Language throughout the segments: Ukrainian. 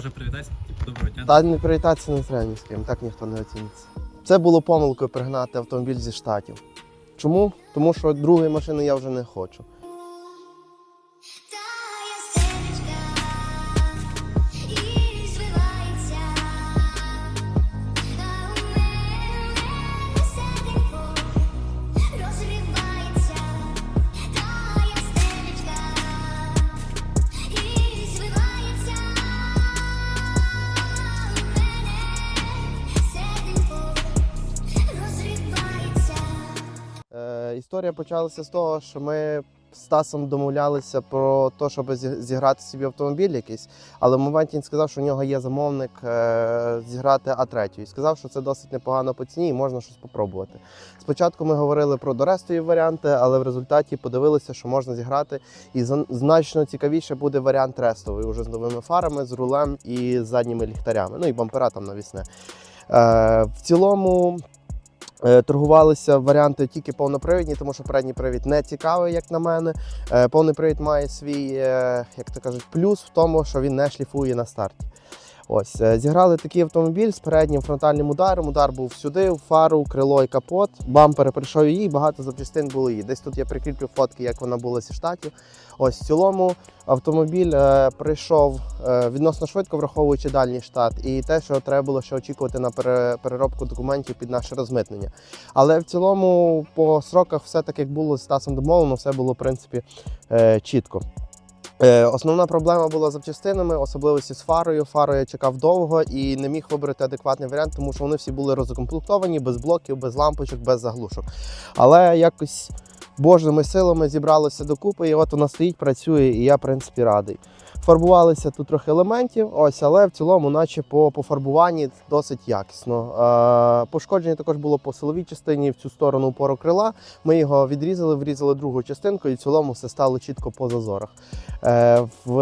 Може привітайся? Доброго дня. Та не привітатися не треба ні з ким, так ніхто не оціниться. Це було помилкою пригнати автомобіль зі штатів. Чому? Тому що другої машини я вже не хочу. Історія почалася з того, що ми з Стасом домовлялися про те, щоб зіграти собі автомобіль якийсь, але в моменті він сказав, що у нього є замовник е, зіграти А3. І сказав, що це досить непогано по ціні і можна щось спробувати. Спочатку ми говорили про дорестові варіанти, але в результаті подивилися, що можна зіграти. І зн- значно цікавіше буде варіант рестовий, уже з новими фарами, з рулем і з задніми ліхтарями. Ну і бампера там навісне. Е, в цілому. Е, Торгувалися варіанти тільки повнопривідні, тому що передній привід не цікавий, як на мене. Е, Повний привід має свій, е, як то кажуть, плюс в тому, що він не шліфує на старті. Ось е, зіграли такий автомобіль з переднім фронтальним ударом. Удар був сюди, в фару, крило і капот. Бампер прийшов її, багато запчастин було її. Десь тут я прикріплю фотки, як вона була зі штатів. Ось в цілому автомобіль е, прийшов е, відносно швидко, враховуючи дальній штат, і те, що треба було ще очікувати на переробку документів під наше розмитнення. Але в цілому по сроках все так, як було з Стасом домовлено, все було в принципі е, чітко. Е, Основна проблема була з запчастинами, особливості з фарою. Фару я чекав довго і не міг вибрати адекватний варіант, тому що вони всі були розкомплектовані, без блоків, без лампочок, без заглушок. Але якось божими силами зібралося докупи, і от вона стоїть, працює, і я, в принципі, радий. Фарбувалися тут трохи елементів, ось, але в цілому, наче по пофарбуванні досить якісно. Е, пошкодження також було по силовій частині в цю сторону упору крила. Ми його відрізали, врізали другу частинку, і в цілому все стало чітко по зазорах. Е, в,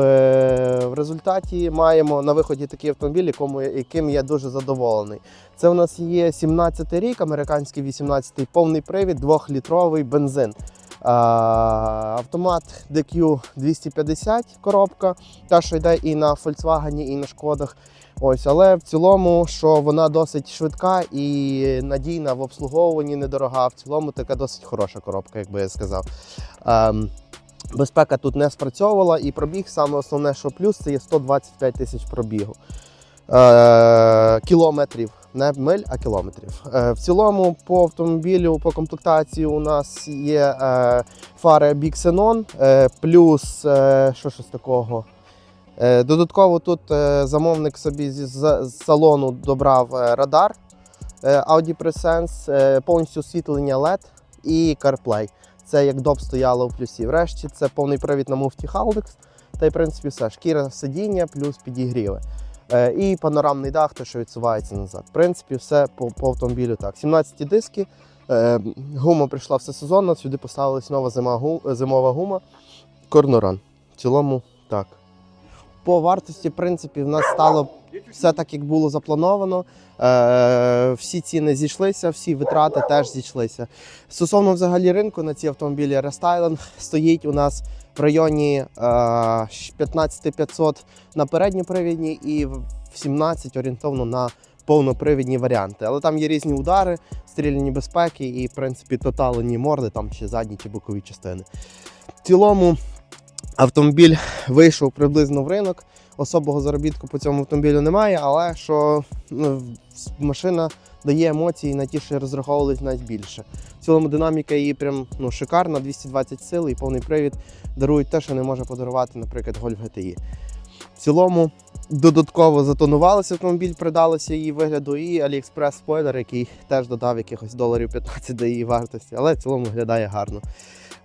в результаті маємо на виході такий автомобіль, якому, яким я дуже задоволений. Це у нас є 17 рік, американський 18-й повний привід, 2-літровий бензин. Автомат DQ 250 коробка, та що йде і на Volkswagen, і на шкодах. Ось, але в цілому, що вона досить швидка і надійна в обслуговуванні, недорога. В цілому така досить хороша коробка, як би я сказав. Ем, безпека тут не спрацьовувала, і пробіг саме основне, що плюс, це є 125 тисяч пробігу. Е, кілометрів, не миль, а кілометрів. Е, в цілому по автомобілю, по комплектації у нас є е, фари Big Xenon, е, плюс що з такого. Додатково тут замовник собі з салону добрав радар Audi Presense, повністю освітлення LED і CarPlay. Це як доп стояло в плюсі. Врешті це повний привід на муфті Haldex. Та й в принципі все. Шкіра сидіння плюс підігріви. Е, і панорамний дах, те, що відсувається назад. В принципі, все по, по автомобілю так. 17 диски. Е, гума прийшла все сезонно, сюди поставилась нова зима, зимова гума. Корноран. В цілому так. По вартості, в принципі, в нас стало все так, як було заплановано. Е, всі ціни зійшлися, всі витрати теж зійшлися. Стосовно взагалі ринку на ці автомобілі рестайлинг стоїть у нас в районі е, 15 500 на передньопривідні і в 17 орієнтовно на повнопривідні варіанти. Але там є різні удари, стріляні безпеки і, в принципі, тоталені морди, там чи задні, чи бокові частини. В цілому автомобіль вийшов приблизно в ринок. Особого заробітку по цьому автомобілю немає, але що ну, машина дає емоції на ті, що розраховувались навіть більше. В цілому динаміка її прям ну, шикарна, 220 сил і повний привід дарують те, що не може подарувати, наприклад, Golf GTI. В цілому додатково затонувалися автомобіль, придалося її вигляду, і AliExpress спойлер, який теж додав якихось доларів 15 до її вартості, але в цілому виглядає гарно.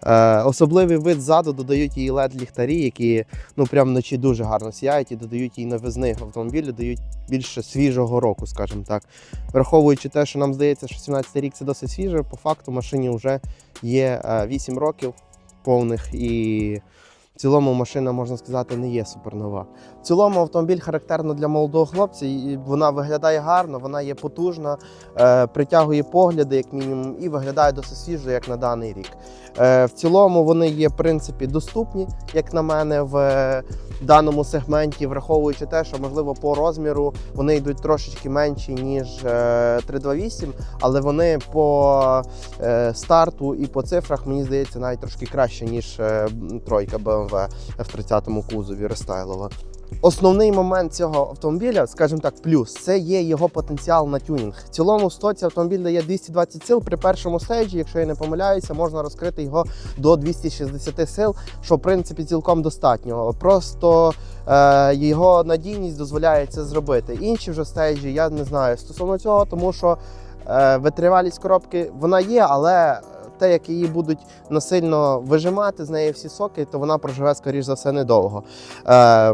Е, особливий вид ззаду додають їй led ліхтарі, які ну прям вночі дуже гарно сяють і додають їй новизни в дають більше свіжого року, скажімо так. Враховуючи те, що нам здається, що 17 рік це досить свіже, по факту машині вже є е, 8 років повних і В цілому машина, можна сказати, не є супернова. В цілому автомобіль характерно для молодого хлопця, і вона виглядає гарно, вона є потужна, е, притягує погляди, як мінімум, і виглядає досить свіжо, як на даний рік. Е, в цілому вони є, в принципі, доступні, як на мене, в е, даному сегменті, враховуючи те, що можливо по розміру вони йдуть трошечки менші, ніж е, 328, але вони по е, старту і по цифрах, мені здається, навіть трошки краще, ніж е, тройка BMW в 30-му кузові рестайлова. Основний момент цього автомобіля, скажімо так, плюс це є його потенціал на тюнінг. В цілому стоці автомобіль дає 220 сил. При першому стейджі, якщо я не помиляюся, можна розкрити його до 260 сил, що в принципі цілком достатньо. Просто е, його надійність дозволяє це зробити. Інші вже стейджі я не знаю стосовно цього, тому що е, витривалість коробки вона є, але те, як її будуть насильно вижимати з неї всі соки, то вона проживе, скоріш за все, недовго. Е,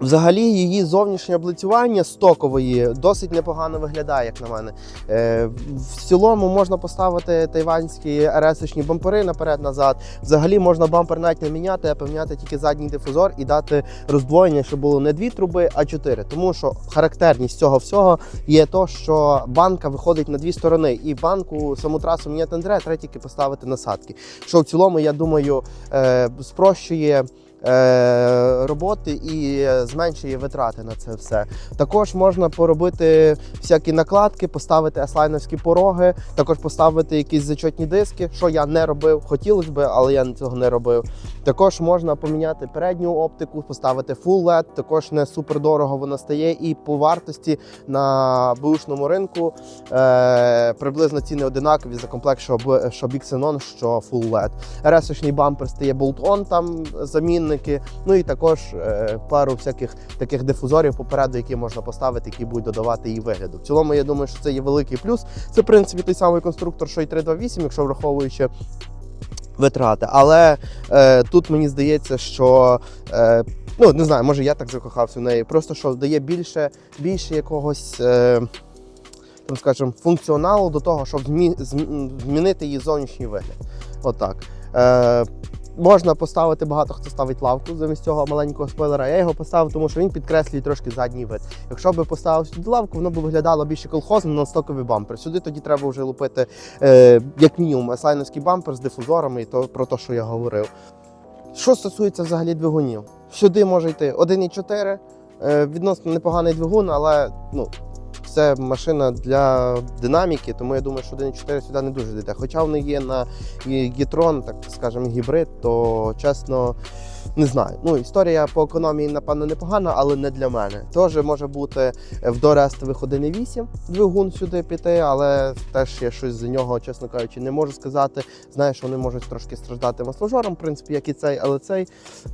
Взагалі, її зовнішнє облицювання стокової досить непогано виглядає, як на мене. Е, в цілому можна поставити тайванські РС-очні бампери наперед-назад. Взагалі можна бампер навіть не міняти, а поміняти тільки задній дифузор і дати роздвоєння, щоб було не дві труби, а чотири. Тому що характерність цього всього є то, що банка виходить на дві сторони, і банку саму трасу міняти не треба, треба тільки поставити насадки. Що в цілому, я думаю, е, спрощує. Е, Роботи і зменшує витрати на це все. Також можна поробити всякі накладки, поставити еслайновські пороги, також поставити якісь зачотні диски, що я не робив. Хотілося б, але я цього не робив. Також можна поміняти передню оптику, поставити Full LED, також не супер дорого воно стає. І по вартості на бушному ринку е, приблизно ціни одинакові за комплект, що, що Xenon, що Full LED. rs бампер стає Bolt-On, там замінники. Ну і також е, пару всяких таких дифузорів попереду, які можна поставити, які будуть додавати її вигляду. В цілому, я думаю, що це є великий плюс. Це в принципі той самий конструктор, що й 328, якщо враховуючи. Витрати, але е, тут мені здається, що е, ну не знаю, може я так закохався в неї. Просто що дає більше, більше якогось е, там, скажімо, функціоналу до того, щоб змі, змінити її зовнішній вигляд. Отак. Е, Можна поставити багато хто ставить лавку замість цього маленького спойлера. Я його поставив, тому що він підкреслює трошки задній вид. Якщо би поставив сюди лавку, воно б виглядало більше колхозно на стоковий бампер. Сюди тоді треба вже лупити е, як мінімум еслайновський бампер з дифузорами і то про те, що я говорив. Що стосується взагалі двигунів, сюди може йти 1,4, е, відносно непоганий двигун, але ну, це машина для динаміки, тому я думаю, що 1,4 сюди не дуже дійде. Хоча вони є на Гітрон, так скажемо, гібрид, то чесно. Не знаю. Ну, історія по економії, напевно, непогана, але не для мене. Теж може бути в дорестових 1,8 двигун сюди піти, але теж я щось за нього, чесно кажучи, не можу сказати. Знаю, що вони можуть трошки страждати масложором, в принципі, як і цей, але цей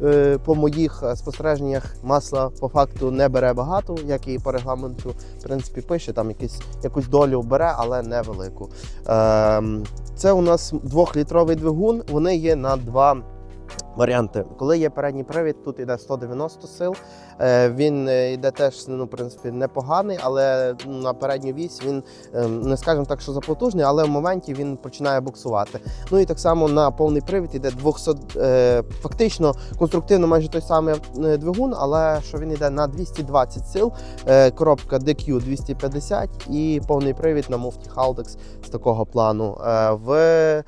е, по моїх е, спостереженнях масла по факту не бере багато, як і по регламенту, в принципі, пише там якісь, якусь долю бере, але невелику. Ем, це у нас двохлітровий двигун. Вони є на два. Варіанти, коли є передній привід, тут йде 190 сил. Е, Він е, йде теж ну, в принципі, непоганий, але на передню вісь він е, не скажемо так, що запотужний, але в моменті він починає буксувати. Ну і так само на повний привід йде 200, е, фактично конструктивно майже той самий двигун, але що він йде на 220 сил. Коробка DQ 250 і повний привід на муфті Haldex з такого плану. В,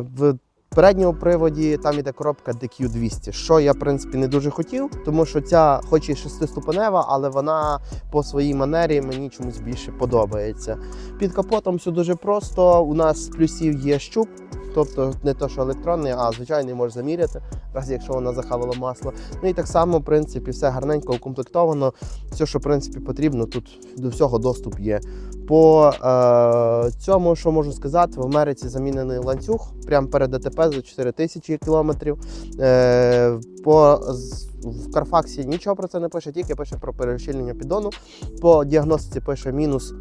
в в передньому приводі там іде коробка DQ200, що я в принципі не дуже хотів, тому що ця, хоч і шестиступенева, але вона по своїй манері мені чомусь більше подобається. Під капотом все дуже просто. У нас плюсів є щуп, тобто не то, що електронний, а звичайний можеш заміряти, раз якщо вона захавала масло. Ну і так само, в принципі, все гарненько укомплектовано. Все, що в принципі потрібно, тут до всього доступ є. По е, цьому, що можу сказати, в Америці замінений ланцюг прямо перед ДТП за 4 тисячі кілометрів. Е, по, в Карфаксі нічого про це не пише, тільки пише про перещільнення піддону. По діагностиці пише мінус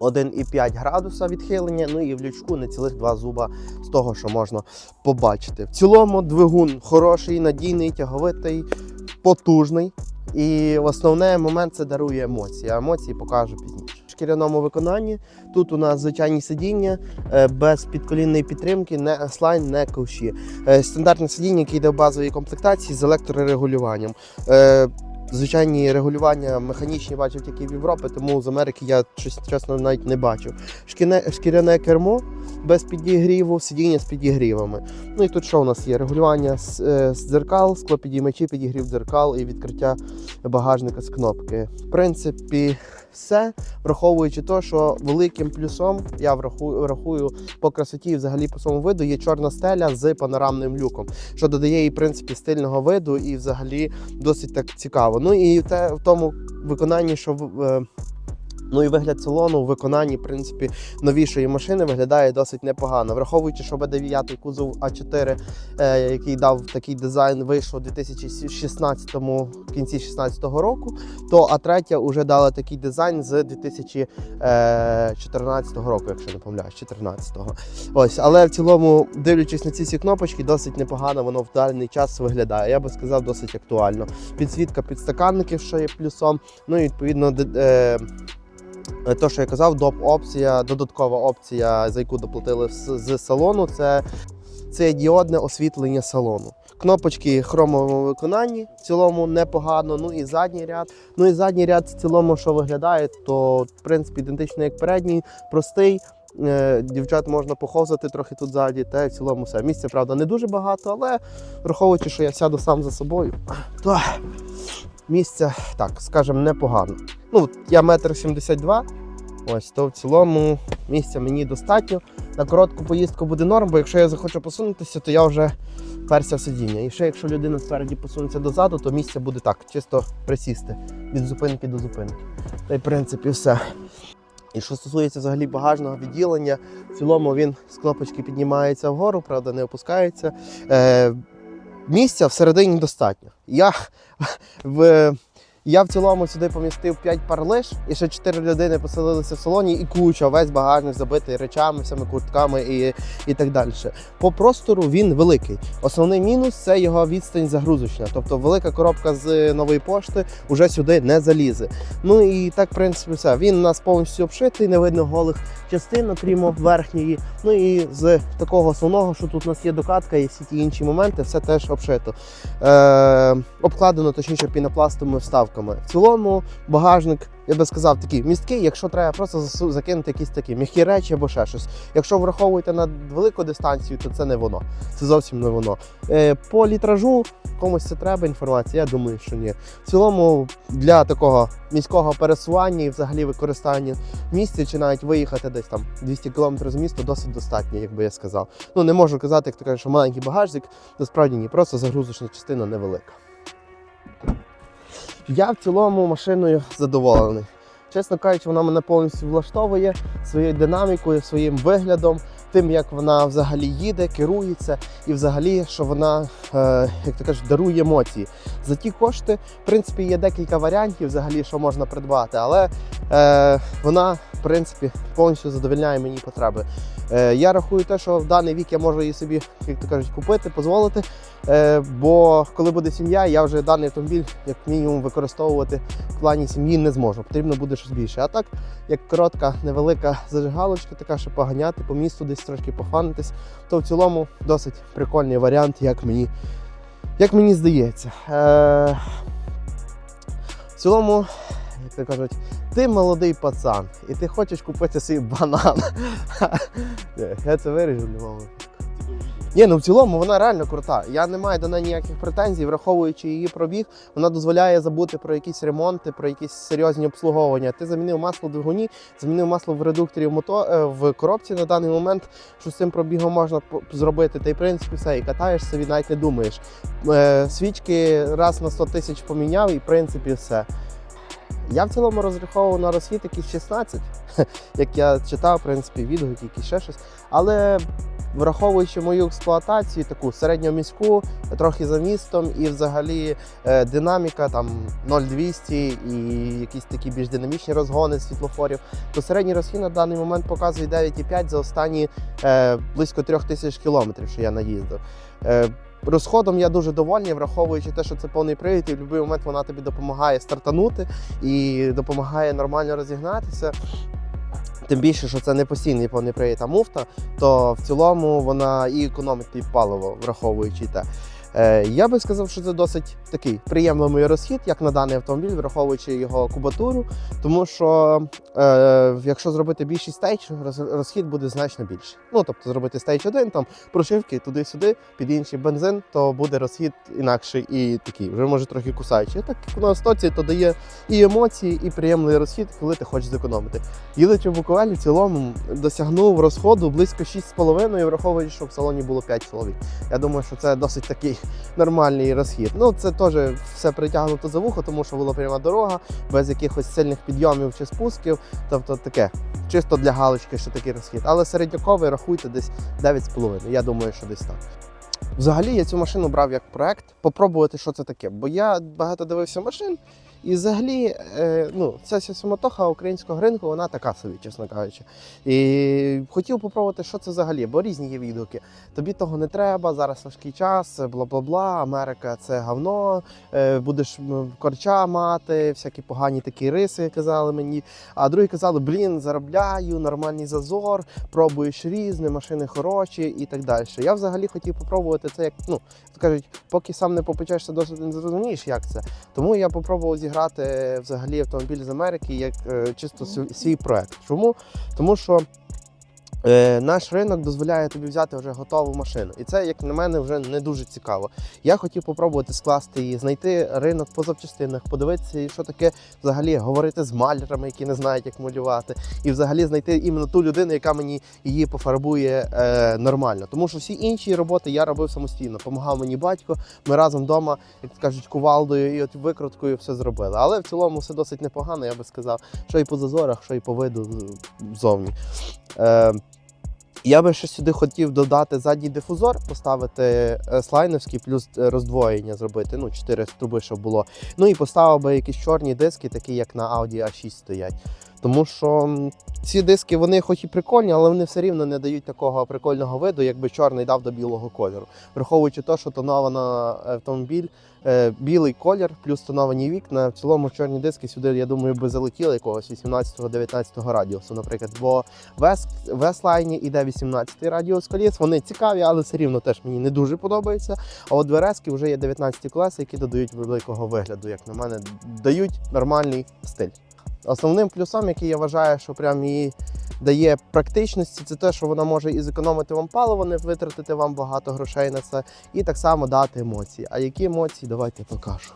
1,5 градуса відхилення, ну і в лючку не цілих два зуба з того, що можна побачити. В цілому двигун хороший, надійний, тяговитий, потужний. І основний момент це дарує емоції. А емоції покажу пізніше. шкіряному виконанні. Тут у нас звичайні сидіння е, без підколінної підтримки, не слайн, не ковші. Е, Стандартне сидіння, яке йде в базовій комплектації з електрорегулюванням. Звичайні регулювання механічні бачив тільки в Європі, тому з Америки я щось чесно навіть не бачив. Шкіне, шкіряне кермо без підігріву, сидіння з підігрівами. Ну і тут що у нас є? Регулювання з, е, з дзеркал, склопідіймачі, підігрів дзеркал і відкриття багажника з кнопки. В принципі, все, враховуючи те, що великим плюсом я врахую, рахую по красоті і взагалі по своєму виду є чорна стеля з панорамним люком, що додає їй в принципі стильного виду і взагалі досить так цікаво. Ну і те в тому виконанні, що е, Ну і вигляд салону у виконанні, в принципі, новішої машини виглядає досить непогано. Враховуючи, що БД-9 кузов А4, е, який дав такий дизайн, вийшов у 2016 в кінці 2016 року, то А3 вже дала такий дизайн з 2014 року, якщо не помиляюсь, 14-го. Ось, але в цілому, дивлячись на ці всі кнопочки, досить непогано воно в даний час виглядає. Я би сказав, досить актуально. Підсвітка підстаканників, що є плюсом. Ну і відповідно. Е, Е, То, що я казав, доп опція, додаткова опція, за яку доплатили з, з салону, це, це діодне освітлення салону. Кнопочки в хромовому виконанні в цілому непогано. Ну і задній ряд. Ну і задній ряд в цілому, що виглядає, то в принципі ідентично як передній, простий. Е, Дівчат можна похозати трохи тут ззаді, та в цілому все. Місця, правда, не дуже багато, але враховуючи, що я сяду сам за собою, то місця, так, скажімо, непогано. Ну, я метр сімдесят два. Ось, то в цілому місця мені достатньо. На коротку поїздку буде норм, бо якщо я захочу посунутися, то я вже перся в сидіння. І ще якщо людина спереді посунеться дозаду, то місця буде так, чисто присісти від зупинки до зупинки. Та й в принципі все. І що стосується взагалі багажного відділення, в цілому він з кнопочки піднімається вгору, правда, не опускається. Е, місця всередині достатньо. Я в. Я в цілому сюди помістив 5 пар лиш, і ще 4 людини поселилися в салоні, і куча, весь багажник забитий речами, всіми куртками і, і так далі. По простору він великий. Основний мінус це його відстань загрузочна. Тобто велика коробка з нової пошти вже сюди не залізе. Ну і так, в принципі, все. Він у нас повністю обшитий, не видно голих частин, окрім верхньої. Ну і з такого основного, що тут у нас є докатка і всі ті інші моменти, все теж обшито. Е, обкладено точніше пінопластовими вставками. В цілому багажник, я би сказав, такий місткий, якщо треба просто закинути якісь такі м'які речі або ще щось. Якщо враховуєте на велику дистанцію, то це не воно. Це зовсім не воно. Е, по літражу комусь це треба інформація, я думаю, що ні. В цілому для такого міського пересування і взагалі використання в місті чи навіть виїхати десь там 200 км з міста досить достатньо, як би я сказав. Ну не можу казати, як ти кажеш, що маленький багажник, насправді ні, просто загрузочна частина невелика. Я в цілому машиною задоволений. Чесно кажучи, вона мене повністю влаштовує своєю динамікою, своїм виглядом, тим, як вона взагалі їде, керується, і взагалі, що вона, е, як ти кажеш, дарує емоції. За ті кошти, в принципі, є декілька варіантів, взагалі, що можна придбати, але е, вона, в принципі, повністю задовольняє мені потреби. Е, я рахую те, що в даний вік я можу її собі, як то кажуть, купити, дозволити. Е, бо коли буде сім'я, я вже даний автомобіль, як мінімум, використовувати в плані сім'ї не зможу. Потрібно буде щось більше. А так, як коротка, невелика зажигалочка, така, щоб поганяти по місту, десь трошки пофанитись, то в цілому досить прикольний варіант, як мені, як мені здається. Е, в цілому, як то кажуть, ти молодий пацан, і ти хочеш купити свій банан. Я це виріжу, не можу. Ні, ну в цілому вона реально крута. Я не маю до неї ніяких претензій, враховуючи її пробіг, вона дозволяє забути про якісь ремонти, про якісь серйозні обслуговування. Ти замінив масло в двигуні, замінив масло в редукторі в, мото... е, в коробці на даний момент, що з цим пробігом можна зробити. Та й в принципі все, і катаєшся, собі навіть не думаєш. Е, свічки раз на 100 тисяч поміняв, і в принципі все. Я в цілому розраховував на розхід якийсь 16, як я читав, в принципі, відгуки, якісь ще щось. Але враховуючи мою експлуатацію, таку середньоміську, трохи за містом, і взагалі е, динаміка там 0,200 і якісь такі більш динамічні розгони світлофорів, то середній розхід на даний момент показує 9,5 за останні е, близько 3000 кілометрів, що я наїздив. Е, Розходом я дуже довольний, враховуючи те, що це повний привід, і в будь-який момент вона тобі допомагає стартанути і допомагає нормально розігнатися. Тим більше, що це не постійний повний привід, а муфта, то в цілому вона і економить паливо, враховуючи те. Е, я би сказав, що це досить такий приємний розхід, як на даний автомобіль, враховуючи його кубатуру. Тому що е, якщо зробити більший стейдж, роз- розхід буде значно більший. Ну тобто зробити стейдж один, там прошивки туди-сюди, під інший бензин, то буде розхід інакший і такий, вже може трохи кусаючий. Так як на стоці, то дає і емоції, і приємний розхід, коли ти хочеш зекономити. Їдучи в Буковелі, в цілому досягнув розходу близько 6,5, враховуючи, що в салоні було 5 чоловік. Я думаю, що це досить такий нормальний розхід. Ну, це теж все притягнуто за вухо, тому що була пряма дорога, без якихось сильних підйомів чи спусків. Тобто таке, чисто для галочки, що такий розхід. Але середняковий рахуйте десь 9,5. Я думаю, що десь так. Взагалі я цю машину брав як проект, попробувати, що це таке. Бо я багато дивився машин, і взагалі, е, ну, ця вся суматоха українського ринку, вона така собі, чесно кажучи. І хотів попробувати, що це взагалі, бо різні є відгуки. Тобі того не треба, зараз важкий час, бла бла бла. Америка це говно, е, будеш корча мати, всякі погані такі риси казали мені. А другі казали, блін, заробляю, нормальний зазор, пробуєш різне, машини хороші і так далі. Я взагалі хотів попробувати це як, ну, кажуть, поки сам не попечешся, досить не зрозумієш, як це. Тому я попробував зіграти взагалі автомобіль з Америки як е, чисто свій проект. Чому? Тому що е, наш ринок дозволяє тобі взяти вже готову машину. І це, як на мене, вже не дуже цікаво. Я хотів попробувати скласти її, знайти ринок по запчастинах, подивитися, що таке взагалі говорити з малярами, які не знають, як малювати, і взагалі знайти іменно ту людину, яка мені її пофарбує е, нормально. Тому що всі інші роботи я робив самостійно. Помагав мені батько. Ми разом вдома, як кажуть, кувалдою і от викруткою все зробили. Але в цілому все досить непогано, я би сказав, що і по зазорах, що і по виду з- ззовні. Е, я би ще сюди хотів додати задній дифузор, поставити е, слайновський, плюс е, роздвоєння зробити. Ну, 4 труби, щоб було. Ну і поставив би якісь чорні диски, такі як на Audi A6 стоять. Тому що ці диски, вони хоч і прикольні, але вони все рівно не дають такого прикольного виду, якби чорний дав до білого кольору. Враховуючи те, що тоновано автомобіль, е, білий колір, плюс тоновані вікна. В цілому чорні диски сюди, я думаю, би залетіли якогось 18-19 радіусу, наприклад. Бо в Веслайні іде 18 радіус коліс. Вони цікаві, але все рівно теж мені не дуже подобається. А от верески вже є 19 колеса, які додають великого вигляду, як на мене, дають нормальний стиль. Основним плюсом, який я вважаю, що прям її дає практичності, це те, що вона може і зекономити вам паливо, не витратити вам багато грошей на це, і так само дати емоції. А які емоції, давайте покажу.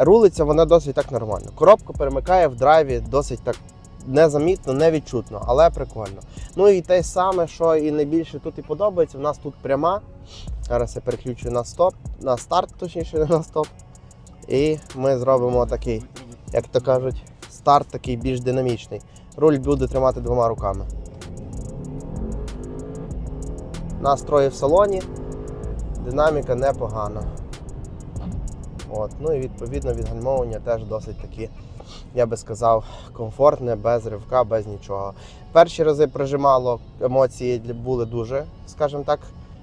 Рулиться вона досить так нормально. Коробка перемикає в драйві досить так незамітно, невідчутно, але прикольно. Ну і те саме, що і найбільше тут і подобається, в нас тут пряма. Зараз я переключу на стоп, на старт, точніше, на стоп. І ми зробимо такий, як то кажуть, старт такий більш динамічний. Руль буде тримати двома руками. Настрої в салоні. Динаміка непогана. От. Ну і відповідно відгальмовування теж досить такі, я би сказав, комфортне, без ривка, без нічого. Перші рази прижимало, емоції були дуже, скажімо так,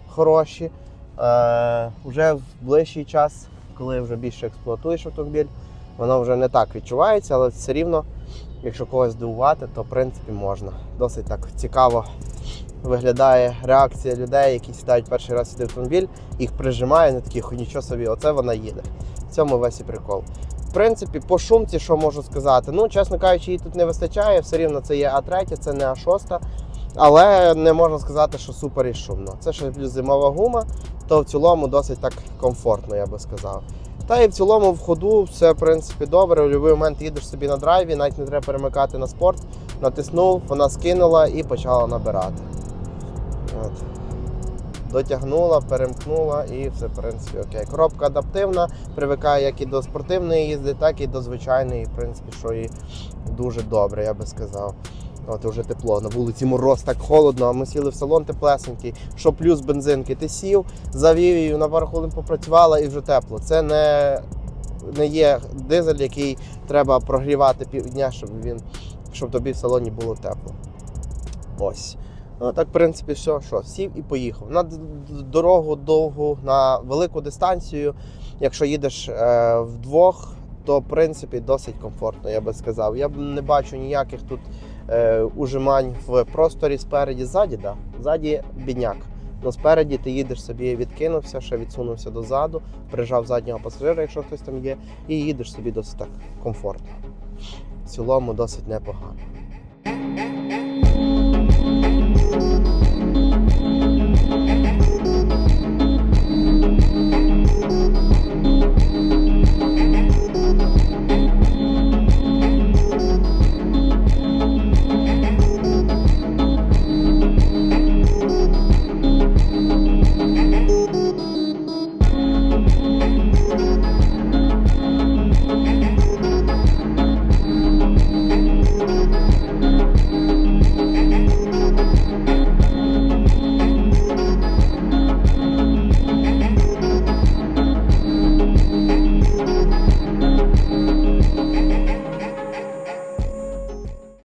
хороші. Е, вже в ближчий час, коли вже більше експлуатуєш автомобіль, воно вже не так відчувається, але все рівно, якщо когось здивувати, то в принципі можна. Досить так цікаво виглядає реакція людей, які сідають перший раз сюди в автомобіль, їх прижимає, не такі, «Хо, нічого собі, оце вона їде. В цьому весь і прикол. В принципі, по шумці, що можу сказати? Ну, чесно кажучи, її тут не вистачає, все рівно це є А3, це не А6. Але не можна сказати, що супер і шумно. Це ще плюс зимова гума, то в цілому досить так комфортно, я би сказав. Та і в цілому в ходу все в принципі добре. У будь-який момент їдеш собі на драйві, навіть не треба перемикати на спорт. Натиснув, вона скинула і почала набирати. От. Дотягнула, перемкнула і все в принципі окей. Коробка адаптивна, привикає як і до спортивної їзди, так і до звичайної, в принципі, що і дуже добре, я би сказав. От вже тепло. На вулиці мороз так холодно, а ми сіли в салон теплесенький. Що плюс бензинки? Ти сів, завів її, на пару хвилин попрацювала і вже тепло. Це не не є дизель, який треба прогрівати півдня, щоб він щоб тобі в салоні було тепло. Ось. Ну так, в принципі, все, що, сів і поїхав. На дорогу довгу, на велику дистанцію. Якщо їдеш е, вдвох, то в принципі досить комфортно, я би сказав. Я не бачу ніяких тут е, ужимань в просторі спереді, ззаді, да. Ззаді бідняк. Ну, спереді ти їдеш собі, відкинувся, ще відсунувся дозаду, прижав заднього пасажира, якщо хтось там є, і їдеш собі досить так комфортно. В цілому досить непогано. Bye.